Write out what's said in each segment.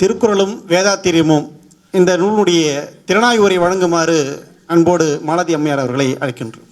திருக்குறளும் வேதாத்திரியமும் இந்த நூலுடைய திறனாய் உரை வழங்குமாறு அன்போடு மாலதி அம்மையார் அவர்களை அழைக்கின்றோம்.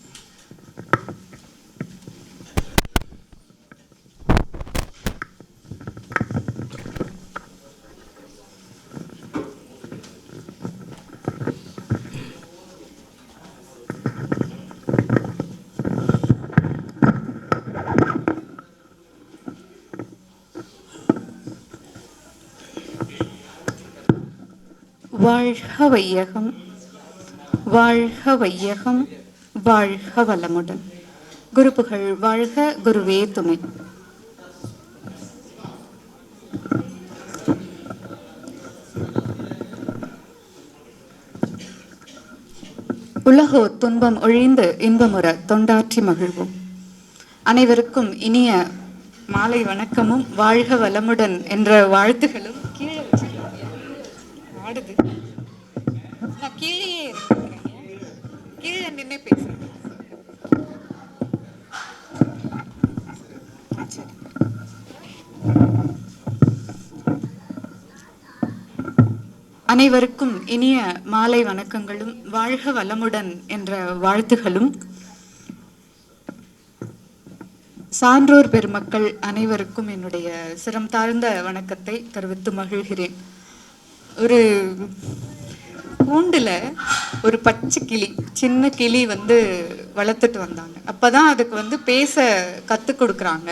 வாழ்க வையகம் வாழ்க வையகம் வாழ்க வளமுடன் குருப்புகள் வாழ்க குருவே துணை. உலகோ துன்பம் ஒழிந்து இன்பமுற தொண்டாற்றி மகிழ்வோம். அனைவருக்கும் இனிய மாலை வணக்கமும் வாழ்க வளமுடன் என்ற வாழ்த்துகளும் கீழே ஆடுது. கீழே கீழே நின்று பேசுறேன் அனைவருக்கும் இனிய மாலை வணக்கங்களும் வாழ்க வளமுடன் என்ற வாழ்த்துகளும். சான்றோர் பெருமக்கள் அனைவருக்கும் என்னுடைய சிரம் தாழ்ந்த வணக்கத்தை தெரிவித்து மகிழ்கிறேன். ஒரு கூண்டுல ஒரு பச்சை கிளி சின்ன கிளி வந்து வளர்த்துட்டு வந்தாங்க. அப்பதான் அதுக்கு வந்து பேச கத்து கொடுக்குறாங்க.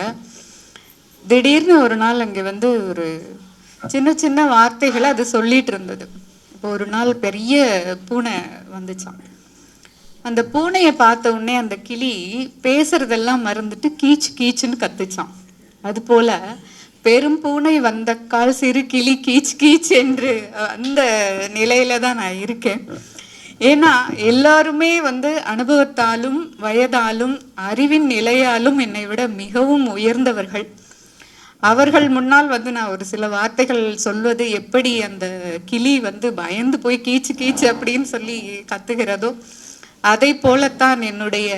திடீர்னு ஒரு நாள் அங்கே வந்து ஒரு சின்ன சின்ன வார்த்தைகளை அது சொல்லிட்டு இருந்தது. இப்போ ஒரு நாள் பெரிய பூனை வந்துச்சான் அந்த பூனையை பார்த்த உடனே அந்த கிளி பேசுறதெல்லாம் மறந்துட்டு கீச் கீச்சுன்னு கத்துச்சான் அது போல பெரும் பூனை வந்த கால் சிறு கிளி கீச் கீச் என்று அந்த நிலையில தான் நான் இருக்கேன். ஏன்னா எல்லாருமே வந்து அனுபவத்தாலும் வயதாலும் அறிவின் நிலையாலும் என்னை விட மிகவும் உயர்ந்தவர்கள். அவர்கள் முன்னால் வந்து நான் ஒரு சில வார்த்தைகள் சொல்வது எப்படி அந்த கிளி வந்து பயந்து போய் கீச்சு கீச்சு அப்படின்னு சொல்லி கத்துகிறதோ அதை போலத்தான் என்னுடைய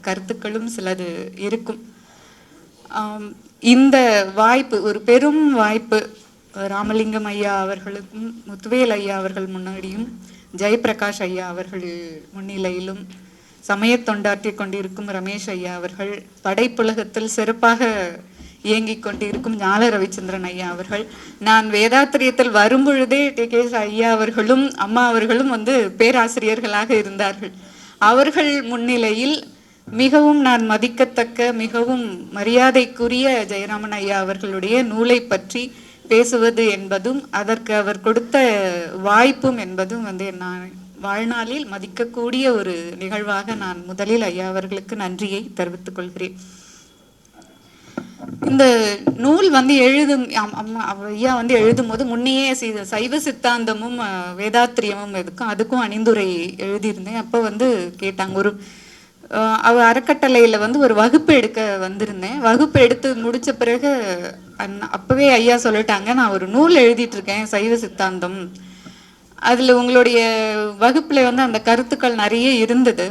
கருத்துக்களும் சிலது இருக்கும். இந்த வாய்ப்பு ஒரு பெரும் வாய்ப்பு ராமலிங்கம் ஐயா அவர்களுக்கும் முத்துவேல் ஐயா அவர்கள் முன்னாடியும் ஜெயபிரகாஷ் ஐயா அவர்கள் முன்னிலையிலும் சமய தொண்டாற்றி கொண்டிருக்கும் ரமேஷ் ஐயா அவர்கள் படைப்புலகத்தில் சிறப்பாக இயங்கிக் கொண்டிருக்கும் ஞால ரவிச்சந்திரன் ஐயா அவர்கள் நான் வேதாத்திரியத்தில் வரும்பொழுதே டி. கே. ஐயா அவர்களும் அம்மா அவர்களும் வந்து பேராசிரியர்களாக இருந்தார்கள். அவர்கள் முன்னிலையில் மிகவும் நான் மதிக்கத்தக்க மிகவும் மரியாதைக்குரிய ஜெயராமன் ஐயா அவர்களுடைய நூலை பற்றி பேசுவது என்பதும் அதற்கு அவர் கொடுத்த வாய்ப்பும் என்பதும் வந்து நான் வாழ்நாளில் மதிக்கக்கூடிய ஒரு நிகழ்வாக நான் முதலில் ஐயா அவர்களுக்கு நன்றியை தெரிவித்துக் கொள்கிறேன். இந்த நூல் வந்து எழுதும் அம்- அம்மா அவ- ஐயா வந்து எழுதும் போது முன்னையே சைவ சித்தாந்தமும் வேதாத்திரியமும் இதுக்கும் அதுக்கும் அணிந்துரை எழுதியிருந்தேன். அப்போ வந்து கேட்டாங்க ஒரு அவ அறக்கட்டளையில் வந்து ஒரு வகுப்பு எடுக்க வந்திருந்தேன். வகுப்பு எடுத்து முடித்த பிறகு அந் அப்பவே ஐயா சொல்லிட்டாங்க நான் ஒரு நூல் எழுதிட்டுருக்கேன் சைவ சித்தாந்தம். அதில் உங்களுடைய வகுப்பில் வந்து அந்த கருத்துக்கள் நிறைய இருந்தது.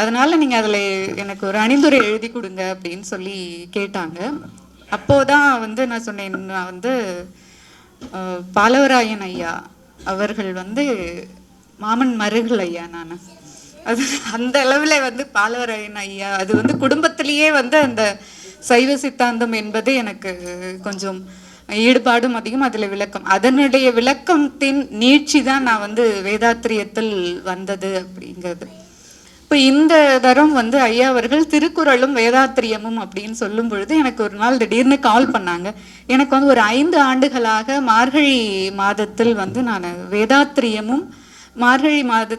அதனால் நீங்கள் அதில் எனக்கு ஒரு அணிந்துரை எழுதி கொடுங்க அப்படின்னு சொல்லி கேட்டாங்க. அப்போதான் வந்து நான் சொன்னேன் நான் வந்து பாலவராயன் ஐயா அவர்கள் வந்து மாமன் மருகள் ஐயா நான். அது அந்த அளவில் வந்து பாலவரையன் ஐயா அது வந்து குடும்பத்திலேயே வந்து அந்த சைவ சித்தாந்தம் என்பது எனக்கு கொஞ்சம் ஈடுபாடும் அதிகம் அதில் விளக்கம். அதனுடைய விளக்கத்தின் நீட்சி தான் நான் வந்து வேதாத்திரியத்தில் வந்தது அப்படிங்கிறது. இப்போ இந்த தரம் வந்து ஐயா அவர்கள் திருக்குறளும் வேதாத்திரியமும் அப்படின்னு சொல்லும் பொழுது எனக்கு ஒரு நாள் திடீர்னு கால் பண்ணாங்க. எனக்கு வந்து ஒரு ஐந்து ஆண்டுகளாக மார்கழி மாதத்தில் வந்து நான் வேதாத்திரியமும் மார்கழி மாத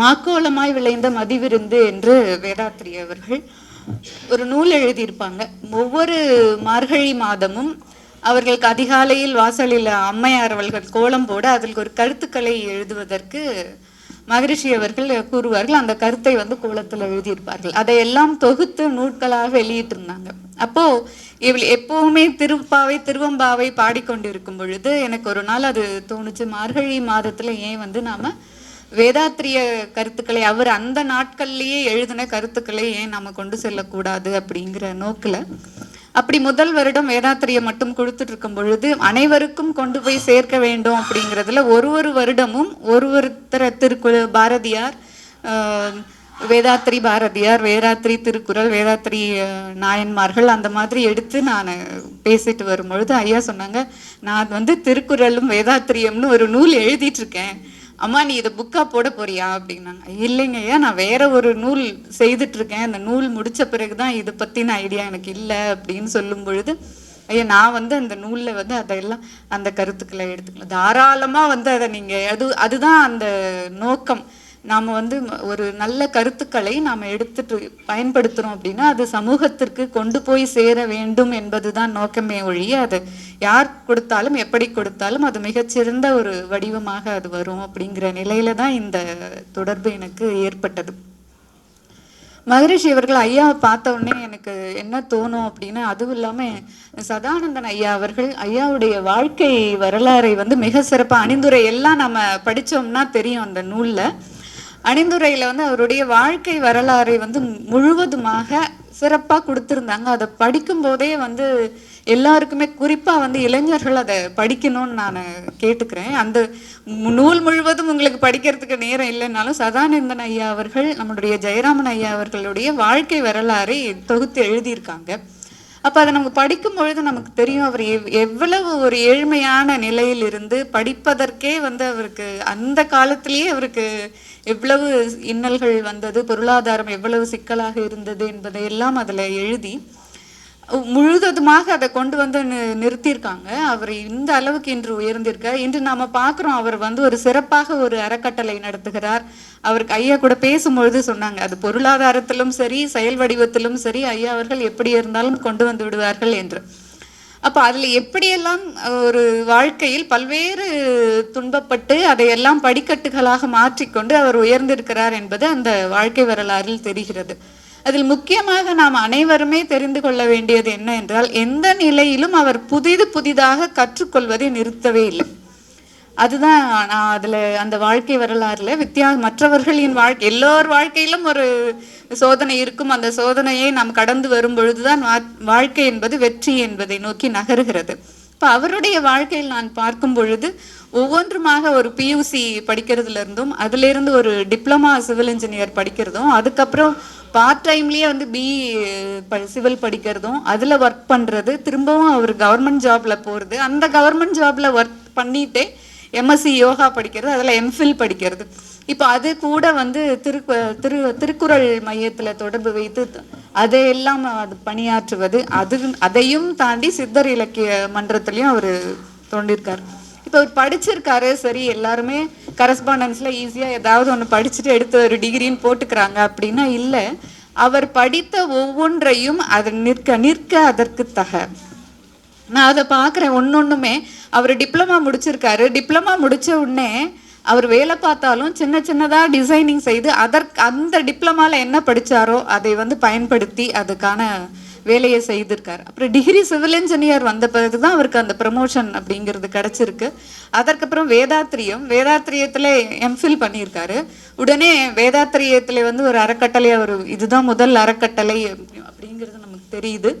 மாக்கோலமாய் விளைந்த மதிவிருந்து என்று வேதாத்திரி அவர்கள் ஒரு நூல் எழுதியிருப்பாங்க. ஒவ்வொரு மார்கழி மாதமும் அவர்களுக்கு அதிகாலையில் வாசலில் அம்மையார் அவர்கள் கோலம் போட அதில் ஒரு கருத்துக்களை எழுதுவதற்கு மகரிஷி அவர்கள் கூறுவார்கள். அந்த கருத்தை வந்து கோலத்தில் எழுதியிருப்பார்கள். அதையெல்லாம் தொகுத்து நூட்களாக வெளியிட்டிருந்தாங்க. அப்போ இவள் எப்பவுமே திருப்பாவை திருவம்பாவை பாடிக்கொண்டிருக்கும் பொழுது எனக்கு ஒரு நாள் அது தோணுச்சு. மார்கழி மாதத்துல ஏன் வந்து நாம வேதாத்திரிய கருத்துக்களை அவர் அந்த நாட்கள்லேயே எழுதின கருத்துக்களை ஏன் நம்ம கொண்டு செல்லக்கூடாது அப்படிங்கிற நோக்கில் அப்படி முதல் வருடம் வேதாத்திரியை மட்டும் கொடுத்துட்டு இருக்கும் பொழுது அனைவருக்கும் கொண்டு போய் சேர்க்க வேண்டும் அப்படிங்கிறதுல ஒரு ஒரு வருடமும் ஒரு ஒருத்தர திருக்குழு பாரதியார் வேதாத்திரி பாரதியார் வேதாத்திரி திருக்குறள் வேதாத்ரி நாயன்மார்கள் அந்த மாதிரி எடுத்து நான் பேசிட்டு வரும்பொழுது ஐயா சொன்னாங்க நான் வந்து திருக்குறளும் வேதாத்திரியம்னு ஒரு நூல் எழுதிட்டு இருக்கேன் அம்மா நீ இதை புக்காக போட போறியா? அப்படின்னாங்க. இல்லைங்க ஐயா நான் வேற ஒரு நூல் செய்துட்டு இருக்கேன் அந்த நூல் முடிச்ச பிறகுதான் இதை பற்றின ஐடியா எனக்கு இல்லை அப்படின்னு சொல்லும் பொழுது ஐயா நான் வந்து அந்த நூலில் வந்து அதெல்லாம் அந்த கருத்துக்களை எடுத்துக்கலாம் தாராளமாக வந்து அதை நீங்கள் அது அதுதான் அந்த நோக்கம். நாம் வந்து ஒரு நல்ல கருத்துக்களை நாம் எடுத்துட்டு பயன்படுத்துகிறோம் அப்படின்னா அது சமூகத்திற்கு கொண்டு போய் சேர வேண்டும் என்பது தான் நோக்கமே ஒழிய அது யார் கொடுத்தாலும் எப்படி கொடுத்தாலும் அது மிகச்சிறந்த ஒரு வடிவமாக அது வரும் அப்படிங்கிற நிலையில தான் இந்த தொடர்பு எனக்கு ஏற்பட்டது. மகரிஷி அவர்கள் ஐயாவை பார்த்த உடனே எனக்கு என்ன தோணும் அப்படின்னா அதுவும் இல்லாமல் சதானந்தன் ஐயா அவர்கள் ஐயாவுடைய வாழ்க்கை வரலாறை வந்து மிக சிறப்பாக அணிந்துரை எல்லாம் நம்ம படித்தோம்னா தெரியும் அந்த நூலில். அணிந்துரையில் வந்து அவருடைய வாழ்க்கை வரலாறை வந்து முழுவதுமாக சிறப்பாக கொடுத்துருந்தாங்க. அதை படிக்கும் போதே வந்து எல்லாருக்குமே குறிப்பாக வந்து இளைஞர்கள் அதை படிக்கணும்னு நான் கேட்டுக்கிறேன். அந்த நூல் முழுவதும் உங்களுக்கு படிக்கிறதுக்கு நேரம் இல்லைன்னாலும் சதானந்தன் ஐயா அவர்கள் நம்மளுடைய ஜெயராமன் ஐயா அவர்களுடைய வாழ்க்கை வரலாறை தொகுத்து எழுதியிருக்காங்க. அப்போ அதை நமக்கு படிக்கும் பொழுது நமக்கு தெரியும் அவர் எவ்- எவ்வளவு ஒரு ஏழ்மையான நிலையில் இருந்து படிப்பதற்கே வந்து அவருக்கு அந்த காலத்திலேயே அவருக்கு எவ்வளவு இன்னல்கள் வந்தது பொருளாதாரம் எவ்வளவு சிக்கலாக இருந்தது என்பதை எல்லாம் அதில் எழுதி முழுவதுமாக அதை கொண்டு வந்து நிறுத்தியிருக்காங்க. அவர் இந்த அளவுக்கு இன்று உயர்ந்திருக்கார். இன்று நாம பார்க்குறோம் அவர் வந்து ஒரு சிறப்பாக ஒரு அறக்கட்டளை நடத்துகிறார். அவருக்கு ஐயா கூட பேசும்பொழுது சொன்னாங்க அது பொருளாதாரத்திலும் சரி செயல் வடிவத்திலும் சரி ஐயா அவர்கள் எப்படி இருந்தாலும் கொண்டு வந்து விடுவார்கள் என்று. அப்ப அதுல எப்படியெல்லாம் ஒரு வாழ்க்கையில் பல்வேறு துன்பப்பட்டு அதையெல்லாம் படிக்கட்டுகளாக மாற்றிக்கொண்டு அவர் உயர்ந்திருக்கிறார் என்பது அந்த வாழ்க்கை வரலாறில் தெரிகிறது. அதில் முக்கியமாக நாம் அனைவருமே தெரிந்து கொள்ள வேண்டியது என்ன என்றால் எந்த நிலையிலும் அவர் புதிது புதிதாக கற்றுக்கொள்வதை நிறுத்தவே இல்லை. அதுதான் நான் அதில் அந்த வாழ்க்கை வரலாறுல வித்தியா மற்றவர்களின் வாழ்க்கை எல்லோர் வாழ்க்கையிலும் ஒரு சோதனை இருக்கும். அந்த சோதனையை நாம் கடந்து வரும் பொழுதுதான் வா- வாழ்க்கை என்பது வெற்றி என்பதை நோக்கி நகருகிறது. இப்போ அவருடைய வாழ்க்கையில் நான் பார்க்கும் பொழுது ஒவ்வொன்றுமாக ஒரு பியூசி படிக்கிறதுல இருந்தும் அதுலேருந்து ஒரு டிப்ளமா சிவில் இன்ஜினியர் படிக்கிறதும் அதுக்கப்புறம் பார்ட் டைம்லேயே வந்து பி சிவில் படிக்கிறதும் அதில் ஒர்க் பண்ணுறது திரும்பவும் அவர் கவர்மெண்ட் ஜாபில் போகிறது அந்த கவர்மெண்ட் ஜாபில் ஒர்க் பண்ணிகிட்டே எம்எஸ்சி யோகா படிக்கிறது அதில் எம்ஃபில் படிக்கிறது. இப்போ அது கூட வந்து திரு திரு திருக்குறள் மையத்தில் தொடர்பு வைத்து அதையெல்லாம் அது பணியாற்றுவது அது அதையும் தாண்டி சித்தர் இலக்கிய மன்றத்துலேயும் அவர் தோண்டிருக்காரு. இப்போ அவர் படிச்சிருக்காரு சரி எல்லாருமே கரஸ்பாண்டன்ஸில் ஈஸியாக ஏதாவது ஒன்று படிச்சுட்டு எடுத்து ஒரு டிகிரின்னு போட்டுக்கிறாங்க அப்படின்னா இல்லை அவர் படித்த ஒவ்வொன்றையும் அது நிற்க நிற்க அதற்கு தக. நான் அதை பார்க்குறேன் ஒன்று ஒன்றுமே அவர் டிப்ளமா முடிச்சிருக்காரு. டிப்ளமா முடித்த உடனே அவர் வேலை பார்த்தாலும் சின்ன சின்னதாக டிசைனிங் செய்து அதற்கு அந்த டிப்ளமாவில் என்ன படித்தாரோ அதை வந்து பயன்படுத்தி அதுக்கான வேலையை செய்திருக்கார். அப்புறம் டிகிரி சிவில் இன்ஜினியர் வந்த பிறகு தான் அவருக்கு அந்த ப்ரமோஷன் அப்படிங்கிறது கிடச்சிருக்கு. அதற்கப்புறம் வேதாத்திரியம். வேதாத்திரியத்தில் எம்ஃபில் பண்ணியிருக்காரு. உடனே வேதாத்திரியத்தில் வந்து ஒரு அறக்கட்டளை அவர் இதுதான் முதல் அறக்கட்டளை அப்படிங்கிறது நமக்கு தெரியுது.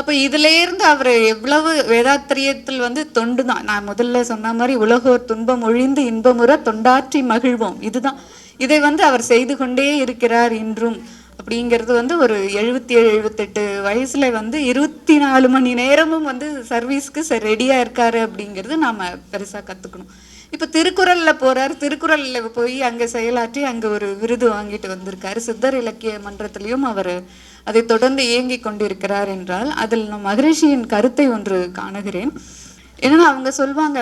அப்போ இதுலேருந்து அவர் எவ்வளவு வேதாத்திரியத்தில் வந்து தொண்டு தான். நான் முதல்ல சொன்ன மாதிரி உலகோர் துன்பம் ஒழிந்து இன்பமுற தொண்டாற்றி மகிழ்வோம். இதுதான். இதை வந்து அவர் செய்து கொண்டே இருக்கிறார் இன்றும். அப்படிங்கிறது வந்து ஒரு எழுபத்தி ஏழு எழுபத்தெட்டு வயசில் வந்து இருபத்தி நாலு மணி நேரமும் வந்து சர்வீஸ்க்கு ரெடியா இருக்காரு அப்படிங்கிறது நாம் பெருசாக கற்றுக்கணும் இப்போ திருக்குறளில் போகிறார் திருக்குறளில் போய் அங்கே செயலாற்றி அங்கே ஒரு விருது வாங்கிட்டு வந்திருக்காரு. சித்தர் இலக்கிய மன்றத்திலையும் அவர் அதை தொடர்ந்து இயங்கி கொண்டிருக்கிறார் என்றால் அதில் நான் மகரிஷியின் கருத்தை ஒன்று காணுகிறேன். ஏன்னா அவங்க சொல்வாங்க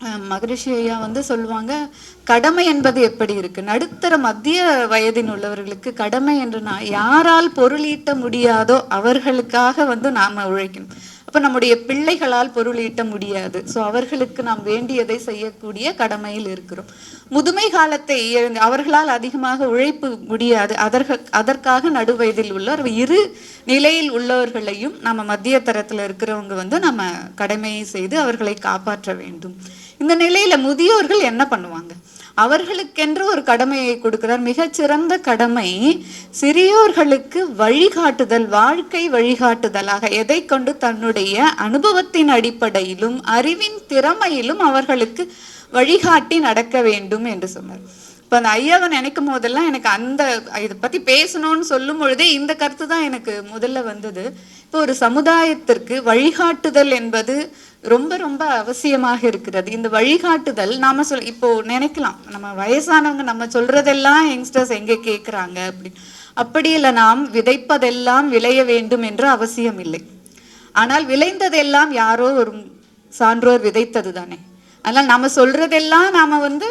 மகரிஷி ஐயா வந்து சொல்லுவாங்க கடமை என்பது எப்படி இருக்கு? நடுத்தர மத்திய வயதின் உள்ளவர்களுக்கு கடமை என்று நான் யாரால் பொருளீட்ட முடியாதோ அவர்களுக்காக வந்து நாம உழைக்கணும். அப்போ நம்முடைய பிள்ளைகளால் பொருளீட்ட முடியாது. சோ அவர்களுக்கு நாம் வேண்டியதை செய்யக்கூடிய கடமையில் இருக்கிறோம். முதுமை காலத்தை அவர்களால் அதிகமாக உழைப்பு முடியாது. அதற்கு அதற்காக நடுவயதில் உள்ள இரு நிலையில் உள்ளவர்களையும் நம்ம மத்திய தரத்துல இருக்கிறவங்க வந்து நம்ம கடமையை செய்து அவர்களை காப்பாற்ற வேண்டும். இந்த நிலையில முதியோர்கள் என்ன பண்ணுவாங்க? அவர்களுக்கென்று ஒரு கடமையை கொடுக்கிறார். மிகச்சிறந்த கடமை சிறியோர்களுக்கு வழிகாட்டுதல் வாழ்க்கை வழிகாட்டுதலாக எதை கொண்டு தன்னுடைய அனுபவத்தின் அடிப்படையிலும் அறிவின் திறமையிலும் அவர்களுக்கு வழிகாட்டி நடக்க வேண்டும் என்று சொன்னார். இப்போ அந்த ஐயாவை நினைக்கும் போதெல்லாம் எனக்கு அந்த இதை பற்றி பேசணும்னு சொல்லும் பொழுதே இந்த கருத்து தான் எனக்கு முதல்ல வந்தது. இப்போ ஒரு சமுதாயத்திற்கு வழிகாட்டுதல் என்பது ரொம்ப ரொம்ப அவசியமாக இருக்கிறது. இந்த வழிகாட்டுதல் நாம சொல் இப்போ நினைக்கலாம். நம்ம வயசானவங்க நம்ம சொல்றதெல்லாம் யங்ஸ்டர்ஸ் எங்கே கேட்குறாங்க அப்படி அப்படி இல்லை நாம் விதைப்பதெல்லாம் விளைய வேண்டும் என்ற அவசியம் இல்லை. ஆனால் விளைந்ததெல்லாம் யாரோ ஒரு சான்றோர் விதைத்தது தானே அதனால் நம்ம சொல்றதெல்லாம் நாம வந்து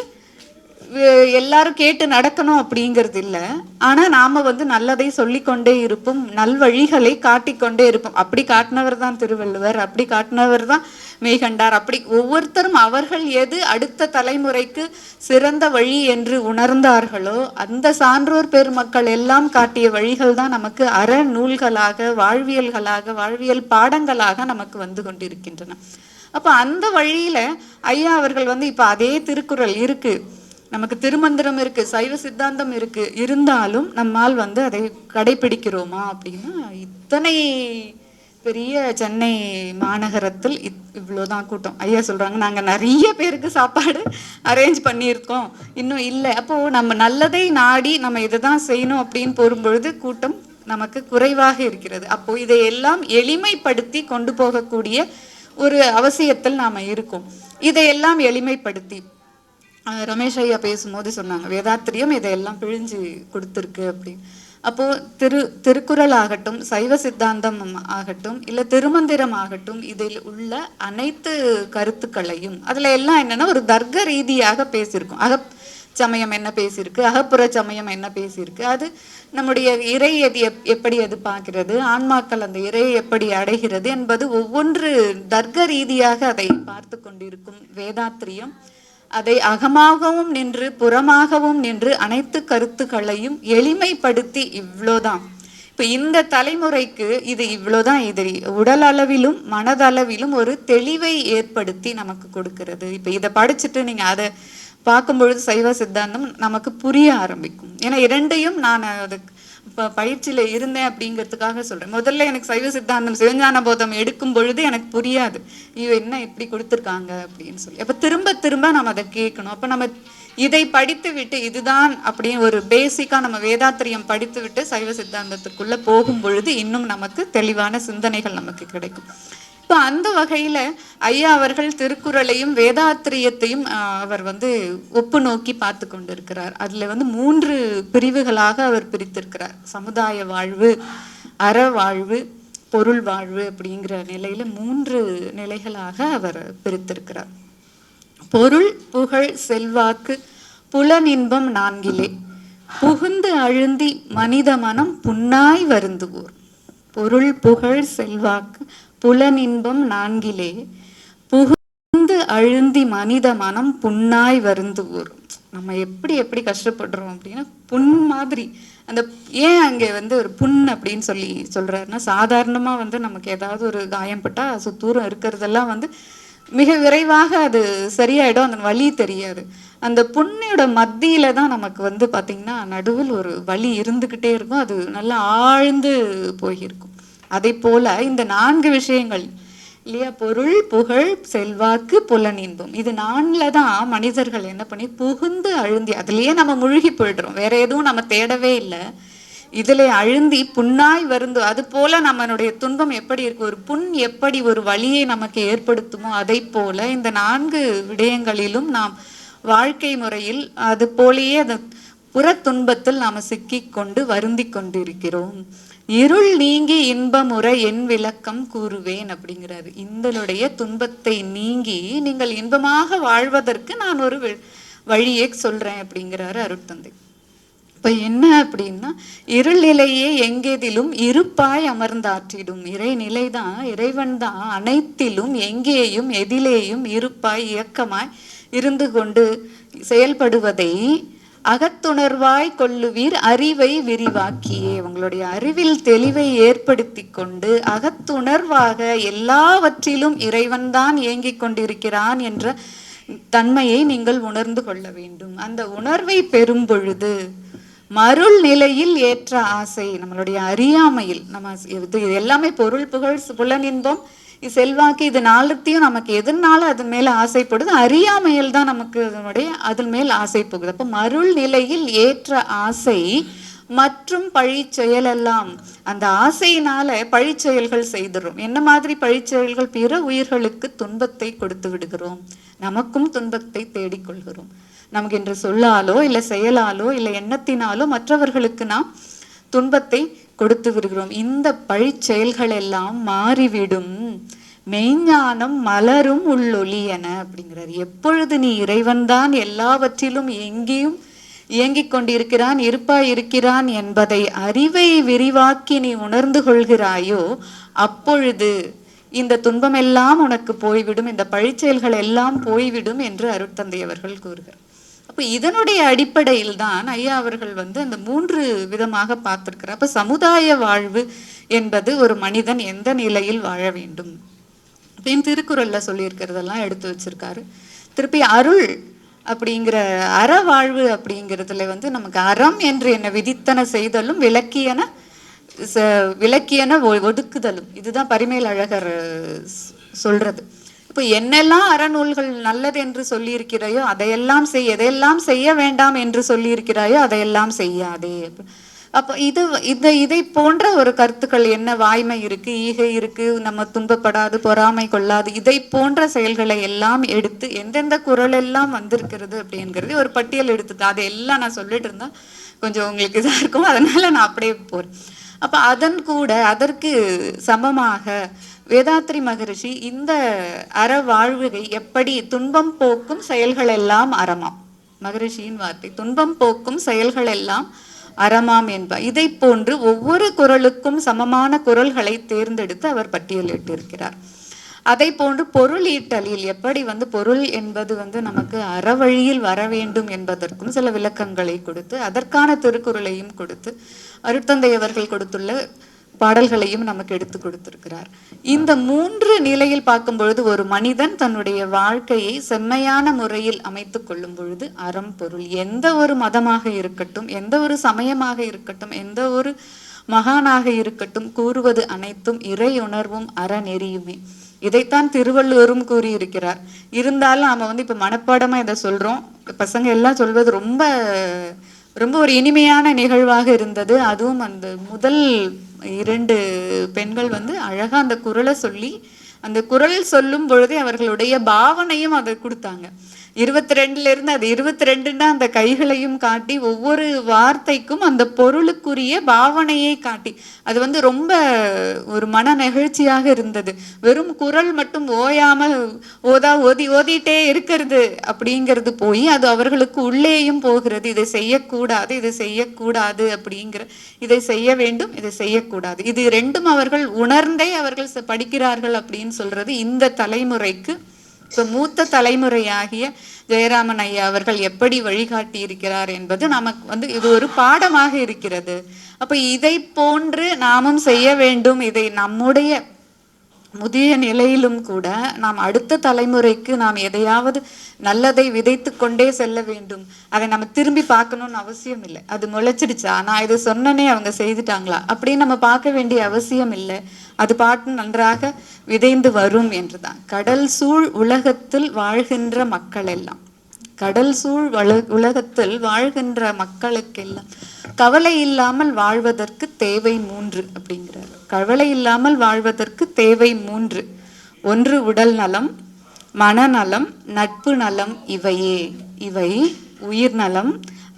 எல்லாரும் கேட்டு நடக்கணும் அப்படிங்கிறது இல்லை. ஆனால் நாம் வந்து நல்லதை சொல்லிக்கொண்டே இருப்போம் நல்வழிகளை காட்டிக்கொண்டே இருப்போம். அப்படி காட்டினவர் தான் திருவள்ளுவர் அப்படி காட்டினவர் தான் மெய்கண்டார் அப்படி ஒவ்வொருத்தரும் அவர்கள் எது அடுத்த தலைமுறைக்கு சிறந்த வழி என்று உணர்ந்தார்களோ அந்த சான்றோர் பெருமக்கள் எல்லாம் காட்டிய வழிகள் தான் நமக்கு அற நூல்களாக வாழ்வியல்களாக வாழ்வியல் பாடங்களாக நமக்கு வந்து கொண்டிருக்கின்றன. அப்போ அந்த வழியில ஐயா அவர்கள் வந்து இப்போ அதே திருக்குறள் இருக்கு. நமக்கு திருமந்திரம் இருக்கு சைவ சித்தாந்தம் இருக்கு. இருந்தாலும் நம்மால் வந்து அதை கடைபிடிக்கிறோமா அப்படின்னா இத்தனை பெரிய சென்னை மாநகரத்தில் இத்- இவ்வளவுதான் கூட்டம். ஐயா சொல்றாங்க நாங்க நிறைய பேருக்கு சாப்பாடு அரேஞ்ச் பண்ணியிருக்கோம். இன்னும் இல்லை. அப்போ நம்ம நல்லதை நாடி நம்ம இதை தான் செய்யணும் அப்படின்னு போகும்பொழுது கூட்டம் நமக்கு குறைவாக இருக்கிறது. அப்போ இதையெல்லாம் எளிமைப்படுத்தி கொண்டு போகக்கூடிய ஒரு அவசியத்தில் நாம இருக்கோம். இதையெல்லாம் எளிமைப்படுத்தி ரமேஷ் ஐயா பேசும்போது சொன்னாங்க வேதாத்திரியம் இதையெல்லாம் பிழிஞ்சு கொடுத்துருக்கு அப்படின்னு அப்போ திரு திருக்குறள் ஆகட்டும் சைவ சித்தாந்தம் ஆகட்டும் இல்ல திருமந்திரம் ஆகட்டும் இதில் உள்ள அனைத்து கருத்துக்களையும் அதுல எல்லாம் என்னன்னா ஒரு தர்க்க ரீதியாக பேசியிருக்கும். அக சமயம் என்ன பேசியிருக்கு அகப்புற சமயம் என்ன பேசியிருக்கு அது நம்முடைய இறை எது எப்- எப்படி அது பார்க்கிறது ஆன்மாக்கள் அந்த இறையை எப்படி அடைகிறது என்பது ஒவ்வொன்று தர்க்க ரீதியாக அதை பார்த்து கொண்டிருக்கும் வேதாத்திரியம். அதை அகமாகவும் நின்று புறமாகவும் நின்று அனைத்து கருத்துக்களையும் எளிமைப்படுத்தி இவ்வளோதான். இப்போ இந்த தலைமுறைக்கு இது இவ்வளோதான் இது உடல் அளவிலும் மனதளவிலும் ஒரு தெளிவை ஏற்படுத்தி நமக்கு கொடுக்கிறது. இப்போ இதை படிச்சுட்டு நீங்கள் அதை பார்க்கும்பொழுது சைவ சித்தாந்தம் நமக்கு புரிய ஆரம்பிக்கும். ஏன்னா இரண்டையும் நான் அது இப்போ பயிற்சியில இருந்தேன் அப்படிங்கிறதுக்காக சொல்றேன். முதல்ல எனக்கு சைவ சித்தாந்தம் சிவஞான போதம் எடுக்கும் பொழுது எனக்கு புரியாது. ஐயோ என்ன இப்படி கொடுத்துருக்காங்க அப்படின்னு சொல்லி. அப்ப திரும்ப திரும்ப நம்ம அதை கேட்கணும். அப்போ நம்ம இதை படித்து விட்டு இதுதான் அப்படின்னு ஒரு பேசிக்கா நம்ம வேதாத்திரியம் படித்து விட்டு சைவ சித்தாந்தத்துக்குள்ள போகும் பொழுது இன்னும் நமக்கு தெளிவான சிந்தனைகள் நமக்கு கிடைக்கும். இப்போ அந்த வகையில் ஐயா அவர்கள் திருக்குறளையும் வேதாத்திரியத்தையும் அவர் வந்து ஒப்பு நோக்கி பார்த்து கொண்டிருக்கிறார். அதில் வந்து மூன்று பிரிவுகளாக அவர் பிரித்திருக்கிறார். சமுதாய வாழ்வு அற வாழ்வு பொருள் வாழ்வு அப்படிங்கிற நிலையில் மூன்று நிலைகளாக அவர் பிரித்திருக்கிறார். பொருள் புகழ் செல்வாக்கு புலனின்பம் நான்கிலே. புகுந்து அழுந்தி மனித மனம் புன்னாய் வருந்துவோர். பொருள் புகழ் செல்வாக்கு புலனின்பம் நான்கிலே. புகுந்து அழுந்தி மனித மனம் புண்ணாய் வருந்து வருந்துவோர் நம்ம எப்படி எப்படி கஷ்டப்படுறோம் அப்படின்னா புண் மாதிரி. அந்த ஏன் அங்கே வந்து ஒரு புண் அப்படின்னு சொல்லி சொல்றாருன்னா சாதாரணமா வந்து நமக்கு ஏதாவது ஒரு காயம் பட்டா சுத்தூரம் இருக்கிறதெல்லாம் வந்து மிக விரைவாக அது சரியாயிடும் அந்த வழி தெரியாது. அந்த புண்ணியோட மத்தியில தான் நமக்கு வந்து பார்த்தீங்கன்னா நடுவில் ஒரு வழி இருந்துக்கிட்டே இருக்கும். அது நல்லா ஆழ்ந்து போயிருக்கும். அதே போல இந்த நான்கு விஷயங்கள் இல்லையா? பொருள் புகழ் செல்வாக்கு புலனின்பம். இது நான்ல தான் மனிதர்கள் என்ன பண்ணி புகுந்து அழுந்தி அதுலயே நம்ம முழுகி போயிடுறோம். வேற எதுவும் நம்ம தேடவே இல்லை. இதில் அழுந்தி புண்ணாய் வருந்து அது போல நம்மளுடைய துன்பம் எப்படி இருக்கு? ஒரு புண் எப்படி ஒரு வலியை நமக்கு ஏற்படுத்துமோ அதை போல இந்த நான்கு விடயங்களிலும் நாம் வாழ்க்கை முறையில் அது போலேயே அது புற துன்பத்தில் நாம சிக்கி கொண்டு வருந்தி கொண்டிருக்கிறோம். இருள் நீங்கி இன்பமுற என் விளக்கம் கூறுவேன் அப்படிங்கிறாரு. இந்தனுடைய துன்பத்தை நீங்கி நீங்கள் இன்பமாக வாழ்வதற்கு நான் ஒரு வழியே வழியை சொல்றேன் அப்படிங்கிறாரு அருட்தந்தை இப்ப என்ன அப்படின்னா இருள் நிலையே எங்கேதிலும் இருப்பாய் அமர்ந்தாற்றிடும். இறைநிலை தான் இறைவன் தான் அனைத்திலும் எங்கேயும் எதிலேயும் இருப்பாய் இயக்கமாய் இருந்து கொண்டு செயல்படுவதை அகத்துணர்வாய் கொள்ளுவீர் அறிவை விரிவாக்கியே. உங்களுடைய அறிவில் தெளிவை ஏற்படுத்தி கொண்டு அகத்துணர்வாக எல்லாவற்றிலும் இறைவன்தான் இயங்கிக் கொண்டிருக்கிறான் என்ற தன்மையை நீங்கள் உணர்ந்து கொள்ள வேண்டும். அந்த உணர்வை பெறும் பொழுது மருள் நிலையில் ஏற்ற ஆசை நம்மளுடைய அறியாமையில் நம்ம இது எல்லாமே பொருள் புகழ் புலனின்பம் செல்வாக்கு இது நாளத்தையும் நமக்கு எதனால அதன் மேல ஆசைப்படுது? அறியாமையில் தான் நமக்கு அதனுடைய அதன் மேல் ஆசை போகுது. அப்போ மருள் நிலையில் ஏற்ற ஆசை மற்றும் பழி செயலெல்லாம் அந்த ஆசையினால பழி செயல்கள் செய்துறோம் என்ன மாதிரி பழி செயல்கள் பிற உயிர்களுக்கு துன்பத்தை கொடுத்து விடுகிறோம். நமக்கும் துன்பத்தை தேடிக்கொள்கிறோம் நமக்கு என்று சொல்லாலோ இல்லை செயலாலோ இல்லை எண்ணத்தினாலோ மற்றவர்களுக்கு நாம் துன்பத்தை கொடுத்து விடுகிறோம். இந்த பழி செயல்கள் எல்லாம் மாறிவிடும். மெய்ஞானம் மலரும் உள்ளொளி என அப்படிங்கிறார். எப்பொழுது நீ இறைவன்தான் எல்லாவற்றிலும் எங்கேயும் இயங்கிக் கொண்டிருக்கிறான் இருப்பாய் இருக்கிறான் என்பதை அறிவை விரிவாக்கி நீ உணர்ந்து கொள்கிறாயோ அப்பொழுது இந்த துன்பமெல்லாம் உனக்கு போய்விடும் இந்த பழிச்செயல்கள் எல்லாம் போய்விடும் என்று அருட்தந்தை அவர்கள் கூறுகிறார். இப்போ இதனுடைய அடிப்படையில் தான் ஐயா அவர்கள் வந்து அந்த மூன்று விதமாக பார்த்துருக்கிறார். அப்போ சமுதாய வாழ்வு என்பது ஒரு மனிதன் எந்த நிலையில் வாழ வேண்டும்? அப்படின்னு திருக்குறளில் சொல்லியிருக்கிறதெல்லாம் எடுத்து வச்சிருக்காரு. திருப்பி அருள் அப்படிங்கிற அற வாழ்வு அப்படிங்கிறதுல வந்து நமக்கு அறம் என்று என்ன விதித்தன செய்தலும் விளக்கியன ச- விளக்கியன ஒ- இதுதான் பரிமேல் அழகர் சொல்றது. இப்போ என்னெல்லாம் அறநூல்கள் நல்லது என்று சொல்லியிருக்கிறாயோ அதையெல்லாம் செய் எதையெல்லாம் செய்ய வேண்டாம் என்று சொல்லியிருக்கிறாயோ அதையெல்லாம் செய்யாதே. அப்போ இது இதை இதை போன்ற ஒரு கருத்துக்கள் என்ன? வாய்மை இருக்கு ஈகை இருக்கு நம்ம துன்பப்படாது பொறாமை கொள்ளாது இதை போன்ற செயல்களை எல்லாம் எடுத்து எந்தெந்த குரல் எல்லாம் வந்திருக்கிறது அப்படிங்கிறது ஒரு பட்டியல் எடுத்துட்டு அதை எல்லாம் நான் சொல்லிட்டு இருந்தா கொஞ்சம் உங்களுக்கு இதாக இருக்கும். அதனால நான் அப்படியே போறேன். அப்ப அதன் கூட அதற்கு சமமாக வேதாத்ரி மகரிஷி இந்த அற வாழ்வுகை எப்படி துன்பம் போக்கும் செயல்கள் எல்லாம் அறமாம். மகரிஷியின் வார்த்தை துன்பம் போக்கும் செயல்கள் எல்லாம் அறமாம் என்பார் இதை போன்று ஒவ்வொரு குரலுக்கும் சமமான குரல்களை தேர்ந்தெடுத்து அவர் பட்டியலிட்டிருக்கிறார். அதை போன்று பொருள் ஈட்டலில் எப்படி வந்து பொருள் என்பது வந்து நமக்கு அறவழியில் வர வேண்டும் என்பதற்கும் சில விளக்கங்களை கொடுத்து அதற்கான திருக்குறளையும் கொடுத்து அருட்தந்தை அவர்கள் கொடுத்துள்ள பாடல்களையும் நமக்கு எடுத்து கொடுத்திருக்கிறார். இந்த மூன்று நிலையில் பார்க்கும் பொழுது ஒரு மனிதன் தன்னுடைய வாழ்க்கையை செம்மையான முறையில் அமைத்துக் கொள்ளும் பொழுது அறம் பொருள் எந்த ஒரு மதமாக இருக்கட்டும் எந்த ஒரு சமயமாக இருக்கட்டும் எந்த ஒரு மகானாக இருக்கட்டும் கூறுவது அனைத்தும் இறை உணர்வும் அறநெறியுமே. இதைத்தான் திருவள்ளுவரும் கூறியிருக்கிறார். இருந்தாலும் நாம வந்து இப்ப மனப்பாடமா இதை சொல்றோம். பசங்க எல்லாம் சொல்வது ரொம்ப ரொம்ப ஒரு இனிமையான நிகழ்வாக இருந்தது. அதுவும் அந்த முதல் இரண்டு பெண்கள் வந்து அழகா அந்த குரலை சொல்லி அந்த குரல் சொல்லும் பொழுதே அவர்களுடைய பாவனையும் அதை கொடுத்தாங்க. இருபத்தி ரெண்டுலேருந்து அது இருபத்தி ரெண்டுன்னா அந்த கைகளையும் காட்டி ஒவ்வொரு வார்த்தைக்கும் அந்த பொருளுக்குரிய பாவனையை காட்டி. அது வந்து ரொம்ப ஒரு மன நெகிழ்ச்சியாக இருந்தது. வெறும் குரல் மட்டும் ஓயாமல் ஓதா ஓதி ஓதிட்டே இருக்கிறது அப்படிங்கிறது போய் அது அவர்களுக்கு உள்ளேயும் போகிறது. இதை செய்யக்கூடாது இதை செய்யக்கூடாது அப்படிங்கிற இதை செய்ய வேண்டும் இதை செய்யக்கூடாது. இது ரெண்டும் அவர்கள் உணர்ந்தே அவர்கள் படிக்கிறார்கள் அப்படின்னு சொல்றது இந்த தலைமுறைக்கு இப்போ மூத்த தலைமுறையாகிய ஜெயராமன் ஐயா அவர்கள் எப்படி வழிகாட்டி இருக்கிறார் என்பது நமக்கு வந்து இது ஒரு பாடமாக இருக்கிறது. அப்ப இதை போன்று நாமும் செய்ய வேண்டும். இதை நம்முடைய முதிய நிலையிலும் கூட நாம் அடுத்த தலைமுறைக்கு நாம் எதையாவது நல்லதை விதைத்து கொண்டே செல்ல வேண்டும். அதை நம்ம திரும்பி பார்க்கணும்னு அவசியம் இல்லை. அது முளைச்சிடுச்சா? நான் இதை சொன்னனே அவங்க செய்துட்டாங்களா? அப்படின்னு நம்ம பார்க்க வேண்டிய அவசியம் இல்லை. அது பாட்டு நன்றாக விதைந்து வரும் என்றுதான். கடல் சூழ் உலகத்தில் வாழ்கின்ற மக்கள் எல்லாம். கடல் சூழ் உலகத்தில் வாழ்கின்ற மக்களுக்கெல்லாம் கவலை இல்லாமல் வாழ்வதற்கு தேவை மூன்று அப்படிங்கிறார். கவலை இல்லாமல் வாழ்வதற்கு தேவை மூன்று. ஒன்று உடல் நலம் மனநலம் நட்பு நலம் இவையே. இவை உயிர் நலம்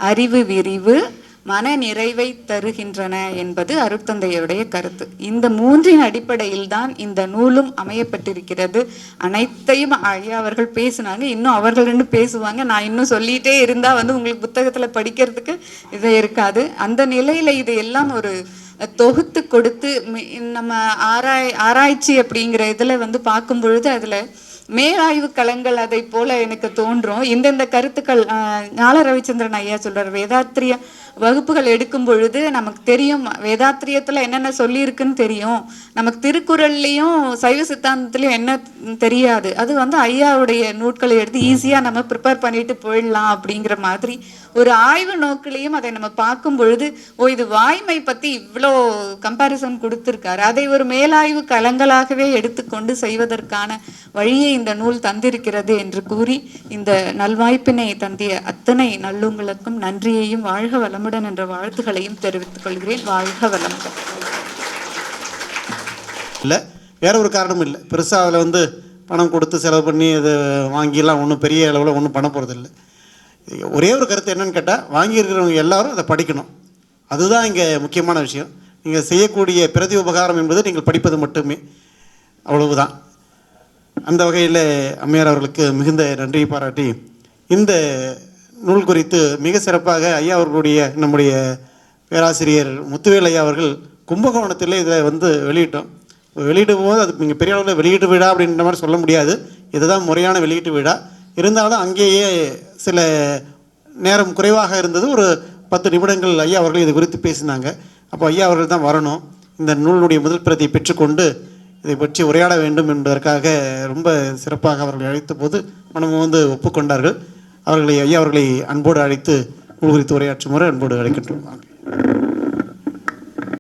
அறிவு விரிவு மன நிறைவை தருகின்றன என்பது அருட்தந்தையருடைய கருத்து. இந்த மூன்றின் அடிப்படையில் தான் இந்த நூலும் அமையப்பட்டிருக்கிறது. அனைத்தையும் ஐயா அவர்கள் பேசினாங்க. இன்னும் அவர்கள் ரெண்டு பேசுவாங்க. நான் இன்னும் சொல்லிட்டே இருந்தா வந்து உங்களுக்கு புத்தகத்துல படிக்கிறதுக்கு இது இருக்காது. அந்த நிலையில இது எல்லாம் ஒரு தொகுத்து கொடுத்து மி- நம்ம ஆராய் ஆராய்ச்சி அப்படிங்கிற இதில் வந்து பார்க்கும் பொழுது அதில் மேலாய்வு களங்கள் அதை போல எனக்கு தோன்றும். இந்தந்த கருத்துக்கள் ஞால ரவிச்சந்திரன் ஐயா சொல்றார் வேதாத்திரிய வகுப்புகள் எடுக்கும் பொழுது நமக்கு தெரியும் வேதாத்திரியத்தில் என்னென்ன சொல்லியிருக்குன்னு தெரியும். நமக்கு திருக்குறள்லையும் சைவ சித்தாந்தத்துலேயும் என்ன தெரியாது. அது வந்து ஐயாவுடைய நூட்களை எடுத்து ஈஸியாக நம்ம ப்ரிப்பேர் பண்ணிட்டு போயிடலாம் அப்படிங்கிற மாதிரி ஒரு ஆய்வு நோக்கிலையும் அதை நம்ம பார்க்கும் பொழுது ஓ இது வாய்மை பற்றி இவ்வளோ கம்பாரிசன் கொடுத்துருக்காரு. அதை ஒரு மேலாய்வு கலங்களாகவே எடுத்துக்கொண்டு செய்வதற்கான வழியை இந்த நூல் தந்திருக்கிறது என்று கூறி இந்த நல்வாய்ப்பினை தந்திய அத்தனை நல்லுங்களுக்கும் நன்றியையும் வாழ்க வளம் வளமுடன் என்ற வாழ்த்துக்களையும் தெரிவித்துக் கொள்கிறேன். வாழ்க வளமுடன். இல்லை வேற ஒரு காரணமும் இல்லை. பெருசாக அதில் வந்து பணம் கொடுத்து செலவு பண்ணி அதை வாங்கிலாம் ஒன்றும் பெரிய அளவில் ஒன்றும் பண்ண போகிறதில்ல ஒரே ஒரு கருத்து என்னன்னு கேட்டால் வாங்கியிருக்கிறவங்க எல்லாரும் அதை படிக்கணும். அதுதான் இங்கே முக்கியமான விஷயம். நீங்கள் செய்யக்கூடிய பிரதி உபகாரம் என்பது நீங்கள் படிப்பது மட்டுமே. அவ்வளவுதான். அந்த வகையில் அம்மையார் அவர்களுக்கு மிகுந்த நன்றியை பாராட்டி இந்த நூல் குறித்து மிக சிறப்பாக ஐயா அவர்களுடைய நம்முடைய பேராசிரியர் முத்துவேல் ஐயா அவர்கள் கும்பகோணத்தில் இதை வந்து வெளியிட்டோம். வெளியிடும் போது அது இங்கே பெரிய அளவில் வெளியீட்டு விழா அப்படின்ற மாதிரி சொல்ல முடியாது. இதுதான் முறையான வெளியீட்டு விழா. இருந்தாலும் அங்கேயே சில நேரம் குறைவாக இருந்தது. ஒரு பத்து நிமிடங்கள் ஐயா அவர்கள் இது குறித்து பேசினாங்க. அப்போ ஐயா அவர்கள் தான் வரணும். இந்த நூலுடைய முதல் பிரதியை பெற்றுக்கொண்டு இதை பற்றி உரையாட வேண்டும் என்பதற்காக ரொம்ப சிறப்பாக அவர்கள் அழைத்த போது மனமும் வந்து ஒப்புக்கொண்டார்கள். அவர்களை ஐயா அவர்களை அன்போடு அழைத்து உள்குறித்து முறை அன்போடு அழைக்கின்றோம்.